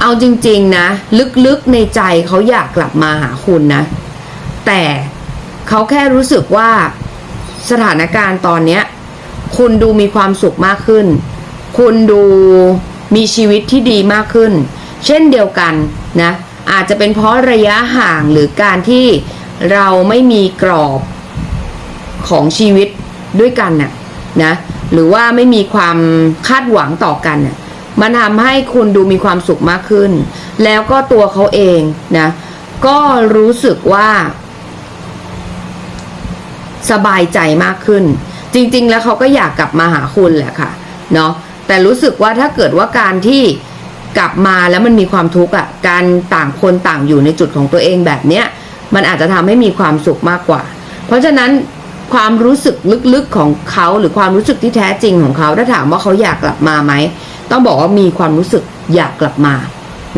เอาจริง ๆ นะ ลึกๆในใจเขาอยากกลับมาหาคุณนะ แต่เขาแค่รู้สึกว่าสถานการณ์ตอนเนี้ย คุณดูมีความสุขมากขึ้น คุณดูมีชีวิตที่ดีมากขึ้น เช่นเดียวกันนะ อาจจะเป็นเพราะระยะห่างหรือการที่เราไม่มีกรอบของชีวิตด้วยกันน่ะนะ หรือว่าไม่มีความคาดหวังต่อกันน่ะ มันทำให้คุณดูมีความสุขมากขึ้น แล้วก็ตัวเขาเองนะ ก็รู้สึกว่า สบายใจมากขึ้น จริง ๆ แล้วเขาก็อยากกลับมาหาคุณแหละค่ะ เนาะแต่รู้สึกว่าถ้าเกิดว่าการที่กลับมาแล้วมันมีความทุกข์อะ การต่างคนต่างอยู่ในจุดของตัวเองแบบเนี้ย มันอาจจะทำให้มีความสุขมากกว่า เพราะฉะนั้นความรู้สึกลึกๆของเขาหรือความรู้สึกที่แท้จริงของเขาถ้าถามว่าเขาอยากกลับมาไหม ต้องบอกว่ามีความรู้สึกอยากกลับมา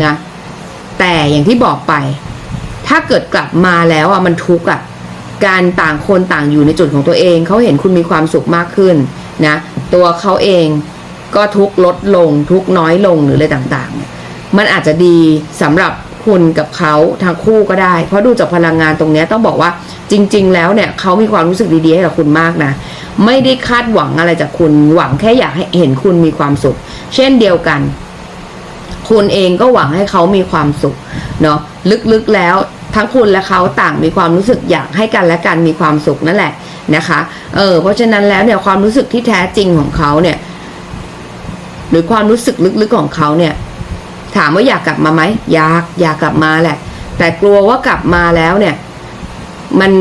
นะแต่อย่างที่บอกไป ถ้าเกิดกลับมาแล้วอะมันทุกข์อะการต่างคนต่างอยู่ในจุดของตัวเองเขาเห็นคุณมีความสุขมากขึ้นนะตัวเขาเองก็ทุกข์ลดลงทุกข์น้อยลงหรืออะไรต่างๆ มันอาจจะดีสำหรับ คุณกับเขาทั้งคู่ก็ได้ เพราะดูจากพลังงานตรงนี้ต้องบอกว่าจริง ๆ แล้วเนี่ยเขามีความรู้สึกดีๆให้กับคุณมากนะไม่ได้คาดหวังอะไรจากคุณหวังแค่อยากให้เห็นคุณมีความสุข เช่นเดียวกัน คุณเองก็หวังให้เขามีความสุขเนาะลึกๆแล้วทั้งคุณและเขาต่างมีความรู้สึกอยากให้กันและกันมีความสุขนั่นแหละนะคะเออเพราะฉะนั้นแล้วเนี่ยความรู้สึกที่แท้จริงของเขาเนี่ย หรือความรู้สึกลึกๆของเขาเนี่ย ถามว่าอยากกลับมาไหมอยากอยากกลับมาแหละ แต่กลัวว่ากลับมาแล้วเนี่ย มัน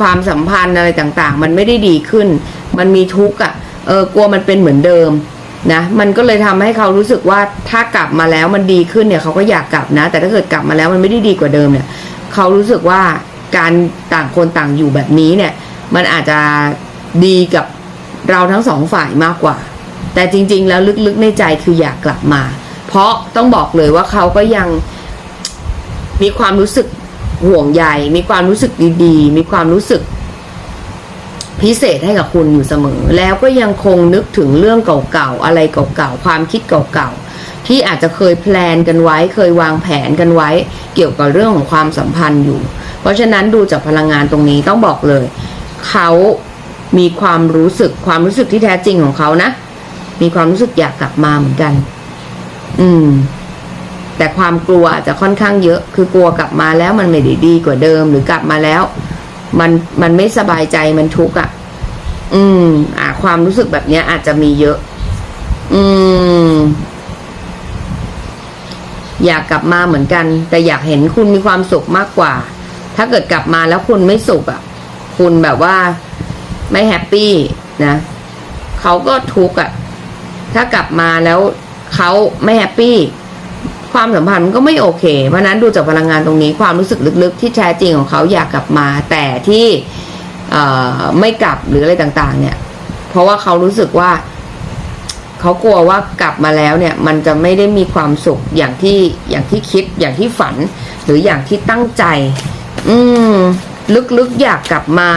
ความสัมพันธ์อะไรต่างๆ มันไม่ได้ดีขึ้น มันมีทุกข์อะเออกลัวมันเป็นเหมือนเดิมนะมันก็เลยทำให้เขารู้สึกว่าถ้ากลับมาแล้วมันดีขึ้นเนี่ยเขาก็อยากกลับนะ แต่ถ้าเกิดกลับมาแล้วมันไม่ได้ดีกว่าเดิมเนี่ยเขารู้สึกว่าการต่างคนต่างอยู่แบบนี้เนี่ย มันอาจจะดีกับเราทั้งสองฝ่ายมากกว่า แต่จริง ๆ แล้วลึกๆในใจคืออยากกลับมา ราะต้องบอกเลยว่าเขาก็ยังมีความรู้สึกห่วงใยมีความรู้สึกดีๆ มีความรู้สึกพิเศษให้กับคุณอยู่เสมอ แล้วก็ยังคงนึกถึงเรื่องเก่าๆ อะไรเก่าๆ ความคิดเก่าๆ ที่อาจจะเคยแพลนกันไว้ เคยวางแผนกันไว้ เกี่ยวกับเรื่องของความสัมพันธ์อยู่ เพราะฉะนั้นดูจากพลังงานตรงนี้ต้องบอกเลย เขามีความรู้สึกความรู้สึกที่แท้จริงของเขานะ มีความรู้สึกอยากกลับมาเหมือนกัน อืม แต่ความกลัวอาจจะค่อนข้างเยอะ คือกลัวกลับมาแล้วมันไม่ได้ดีกว่าเดิม หรือกลับมาแล้ว มันมันไม่สบายใจมันทุกข์อะ อืม อ่า ความรู้สึกแบบเนี้ย อาจจะมีเยอะ อืม อยากกลับมาเหมือนกัน แต่อยากเห็นคุณมีความสุขมากกว่า ถ้าเกิดกลับมาแล้วคุณไม่สุขอะ คุณแบบว่าไม่แฮปปี้นะเขาก็ทุกข์อะ ถ้ากลับมาแล้ว เขาไม่แฮปปี้ความสัมพันธ์มันก็ไม่โอเค เพราะนั้นดูจากพลังงานตรงนี้ความรู้สึกลึกๆ ที่แท้จริงของเขาอยากกลับมา แต่ที่ไม่กลับหรืออะไรต่างๆ เนี่ย เพราะว่าเขารู้สึกว่าเขากลัวว่ากลับมาแล้วเนี่ย มันจะไม่ได้มีความสุขอย่างที่อย่างที่คิดอย่างที่ฝัน หรืออย่างที่ตั้งใจ อืม ลึกๆอยากกลับมา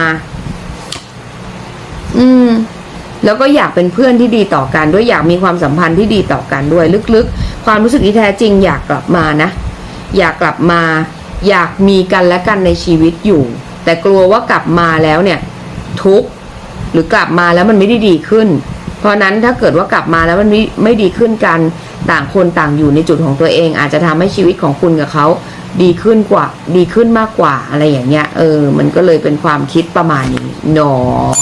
แล้วก็อยากเป็นเพื่อนที่ดีต่อกันด้วยอยากมีความสัมพันธ์ที่ดีต่อกันด้วยลึกๆ ความรู้สึกที่แท้จริงอยากกลับมานะ อยากกลับมา อยากมีกันและกันในชีวิตอยู่ แต่กลัวว่ากลับมาแล้วเนี่ย ทุกหรือกลับมาแล้วมันไม่ได้ดีขึ้น เพราะนั้นถ้าเกิดว่ากลับมาแล้วมันไม่ไม่ดีขึ้นกัน ต่างคนต่างอยู่ในจุดของตัวเอง อาจจะทำให้ชีวิตของคุณกับเขาดีขึ้นกว่า ดีขึ้นมากกว่าอะไรอย่างเงี้ย เออ มันก็เลยเป็นความคิดประมาณนี้เนาะ